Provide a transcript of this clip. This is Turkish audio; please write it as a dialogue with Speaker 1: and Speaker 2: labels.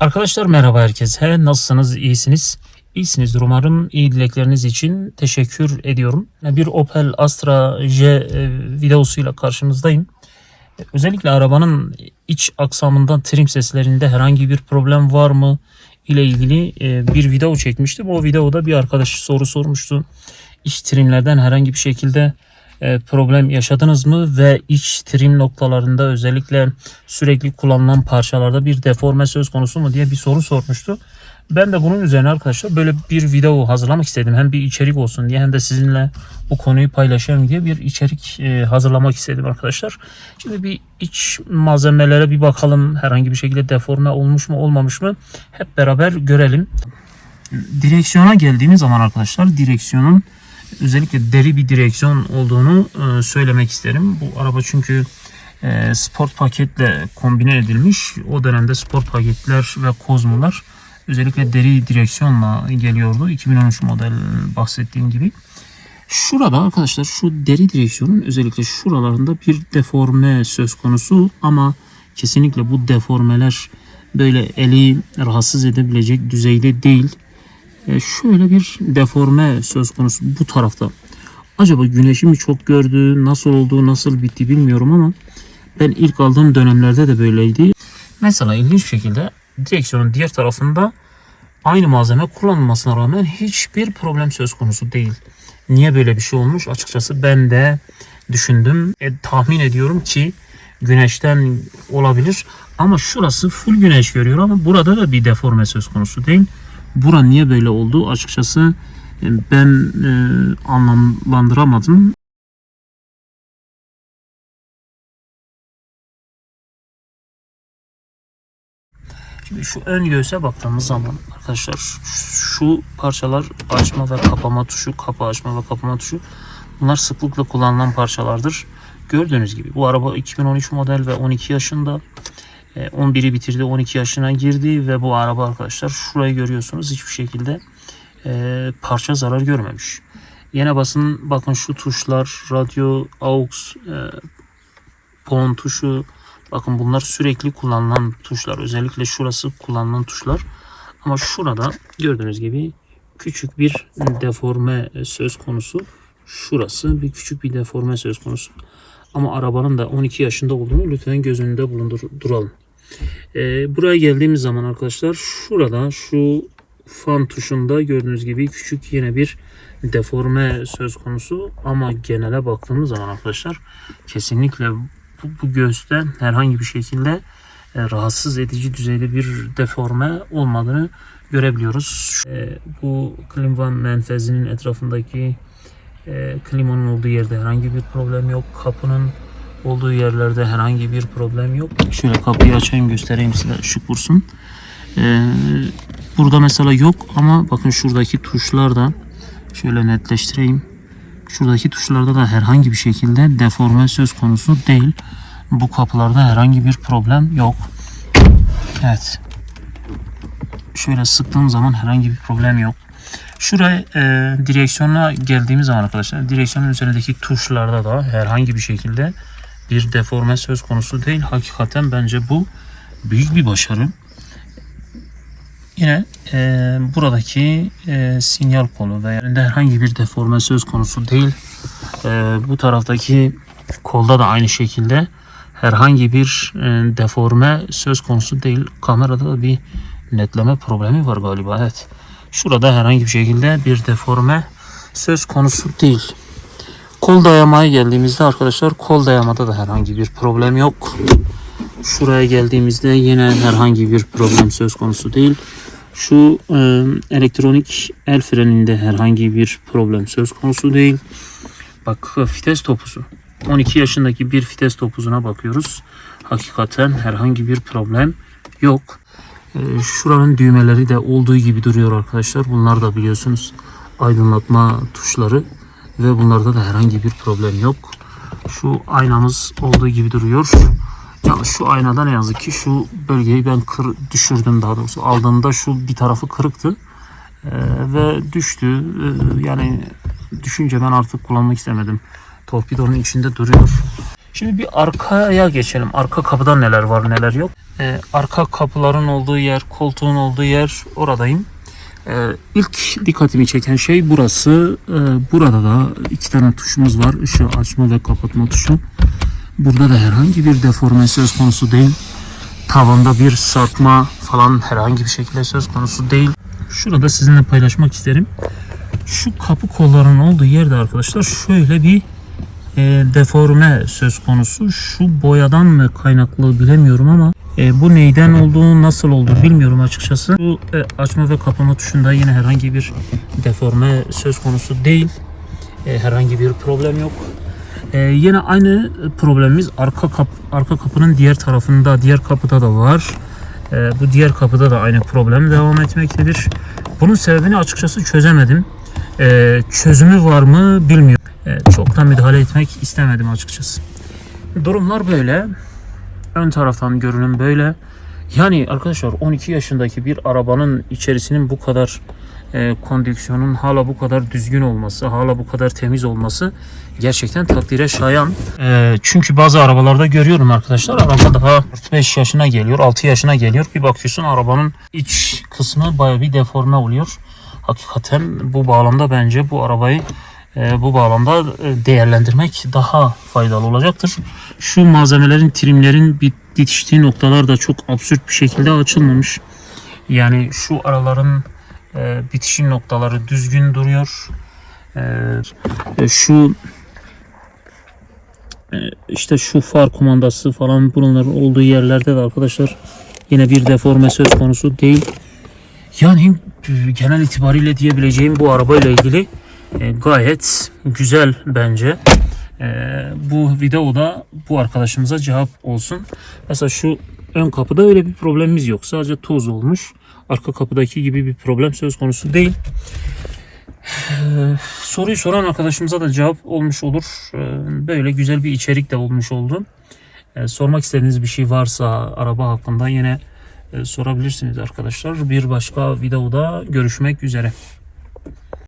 Speaker 1: Arkadaşlar merhaba herkese. Nasılsınız? İyisiniz? İyisinizdir umarım. İyi dilekleriniz için teşekkür ediyorum. Bir Opel Astra J e, videosuyla karşınızdayım. E, Özellikle arabanın iç aksamında trim seslerinde herhangi bir problem var mı ile ilgili e, bir video çekmiştim. O videoda bir arkadaş soru sormuştu. İç trimlerden herhangi bir şekilde problem yaşadınız mı ve iç trim noktalarında özellikle sürekli kullanılan parçalarda bir deforme söz konusu mu diye bir soru sormuştu. Ben de bunun üzerine arkadaşlar böyle bir video hazırlamak istedim. Hem bir içerik olsun diye hem de sizinle bu konuyu paylaşayım diye bir içerik e, hazırlamak istedim arkadaşlar. Şimdi bir iç malzemelere bir bakalım. Herhangi bir şekilde deforme olmuş mu olmamış mı hep beraber görelim. Direksiyona geldiğimiz zaman arkadaşlar direksiyonun özellikle deri bir direksiyon olduğunu e, söylemek isterim. Bu araba çünkü e, sport paketle kombine edilmiş. O dönemde sport paketler ve kozmolar özellikle deri direksiyonla geliyordu. 2013 model bahsettiğim gibi. Şurada arkadaşlar şu deri direksiyonun özellikle şuralarında bir deforme söz konusu ama kesinlikle bu deformeler böyle eli rahatsız edebilecek düzeyde değil. E, şöyle bir deforme söz konusu bu tarafta. Acaba güneşi mi çok gördü, nasıl oldu, nasıl bitti bilmiyorum ama ben ilk aldığım dönemlerde de böyleydi. Mesela ilginç şekilde direksiyonun diğer tarafında aynı malzeme kullanılmasına rağmen hiçbir problem söz konusu değil. Niye böyle bir şey olmuş? Açıkçası ben de düşündüm. E, tahmin ediyorum ki güneşten olabilir. Ama şurası full güneş görüyor ama burada da bir deforme söz konusu değil. Bura niye böyle oldu? Açıkçası e, ben e, anlamlandıramadım. Şimdi şu ön göğse baktığımız zaman arkadaşlar şu parçalar açma ve kapama tuşu, kapı açma ve kapama tuşu bunlar sıklıkla kullanılan parçalardır. Gördüğünüz gibi bu araba 2013 model ve 12 yaşında. E, 11'i bitirdi 12 yaşına girdi ve bu araba arkadaşlar şurayı görüyorsunuz hiçbir şekilde e, parça zarar görmemiş. Yine basın bakın şu tuşlar radyo, aux, e, pon tuşu bakın bunlar sürekli kullanılan tuşlar. Özellikle şurası kullanılan tuşlar. Ama şurada gördüğünüz gibi küçük bir deforme söz konusu. Şurası bir küçük bir deforme söz konusu. Ama arabanın da 12 yaşında olduğunu lütfen göz önünde bulunduralım. Ee, buraya geldiğimiz zaman arkadaşlar şurada şu fan tuşunda gördüğünüz gibi küçük yine bir deforme söz konusu ama genele baktığımız zaman arkadaşlar kesinlikle bu, bu göğüste herhangi bir şekilde e, rahatsız edici düzeyde bir deforme olmadığını görebiliyoruz. E, bu klima menfezinin etrafındaki e, klimanın olduğu yerde herhangi bir problem yok. Kapının olduğu yerlerde herhangi bir problem yok. Şöyle kapıyı açayım göstereyim size ışık vursun. Ee, burada mesela yok ama bakın şuradaki tuşlar da şöyle netleştireyim. Şuradaki tuşlarda da herhangi bir şekilde deforme söz konusu değil. Bu kapılarda herhangi bir problem yok. Evet. Şöyle sıktığım zaman herhangi bir problem yok. Şuraya e, direksiyona geldiğimiz zaman arkadaşlar direksiyonun üzerindeki tuşlarda da herhangi bir şekilde bir deforme söz konusu değil. Hakikaten bence bu büyük bir başarı. Yine e, buradaki e, sinyal kolu ve yerinde herhangi bir deforme söz konusu değil. E, bu taraftaki kolda da aynı şekilde herhangi bir e, deforme söz konusu değil. Kamerada da bir netleme problemi var galiba. Evet. Şurada herhangi bir şekilde bir deforme söz konusu değil. Kol dayamaya geldiğimizde arkadaşlar kol dayamada da herhangi bir problem yok. Şuraya geldiğimizde yine herhangi bir problem söz konusu değil. Şu e, elektronik el freninde herhangi bir problem söz konusu değil. Bak vites topuzu. 12 yaşındaki bir vites topuzuna bakıyoruz. Hakikaten herhangi bir problem yok. E, şuranın düğmeleri de olduğu gibi duruyor arkadaşlar. Bunlar da biliyorsunuz aydınlatma tuşları ve bunlarda da herhangi bir problem yok. Şu aynamız olduğu gibi duruyor. Ya şu aynada ne yazık ki şu bölgeyi ben kır, düşürdüm daha doğrusu. Aldığımda şu bir tarafı kırıktı. Ee, ve düştü. Ee, yani düşünce ben artık kullanmak istemedim. Torpidonun içinde duruyor. Şimdi bir arkaya geçelim. Arka kapıda neler var neler yok. Ee, arka kapıların olduğu yer, koltuğun olduğu yer oradayım. Ee, ilk dikkatimi çeken şey burası. Ee, burada da iki tane tuşumuz var. Işığı açma ve kapatma tuşu. Burada da herhangi bir deforme söz konusu değil. Tavanda bir sarkma falan herhangi bir şekilde söz konusu değil. Şurada sizinle paylaşmak isterim. Şu kapı kollarının olduğu yerde arkadaşlar şöyle bir e, deforme söz konusu. Şu boyadan mı kaynaklı bilemiyorum ama e, bu neyden olduğu nasıl olduğu bilmiyorum açıkçası. Bu e, açma ve kapama tuşunda yine herhangi bir deforme söz konusu değil. E, herhangi bir problem yok. E, yine aynı problemimiz arka kap arka kapının diğer tarafında, diğer kapıda da var. E, bu diğer kapıda da aynı problem devam etmektedir. Bunun sebebini açıkçası çözemedim. E, çözümü var mı bilmiyorum. E, çok da müdahale etmek istemedim açıkçası. Durumlar böyle. Ön taraftan görünüm böyle. Yani arkadaşlar 12 yaşındaki bir arabanın içerisinin bu kadar e, kondiksiyonun hala bu kadar düzgün olması, hala bu kadar temiz olması gerçekten takdire şayan. E, çünkü bazı arabalarda görüyorum arkadaşlar araba daha 5 yaşına geliyor, 6 yaşına geliyor. Bir bakıyorsun arabanın iç kısmı baya bir deforme oluyor. Hakikaten bu bağlamda bence bu arabayı bu bağlamda e, değerlendirmek daha faydalı olacaktır. Şu malzemelerin, trimlerin bit- bitiştiği noktalar da çok absürt bir şekilde açılmamış. Yani şu araların e, bitişim noktaları düzgün duruyor. E, e, şu işte şu far kumandası falan bunların olduğu yerlerde de arkadaşlar yine bir deforme söz konusu değil. Yani genel itibariyle diyebileceğim bu arabayla ilgili e, gayet güzel bence. E, bu videoda bu arkadaşımıza cevap olsun. Mesela şu ön kapıda öyle bir problemimiz yok. Sadece toz olmuş. Arka kapıdaki gibi bir problem söz konusu değil. E, soruyu soran arkadaşımıza da cevap olmuş olur. E, böyle güzel bir içerik de olmuş oldu. Sormak istediğiniz bir şey varsa araba hakkında yine sorabilirsiniz arkadaşlar. Bir başka videoda görüşmek üzere.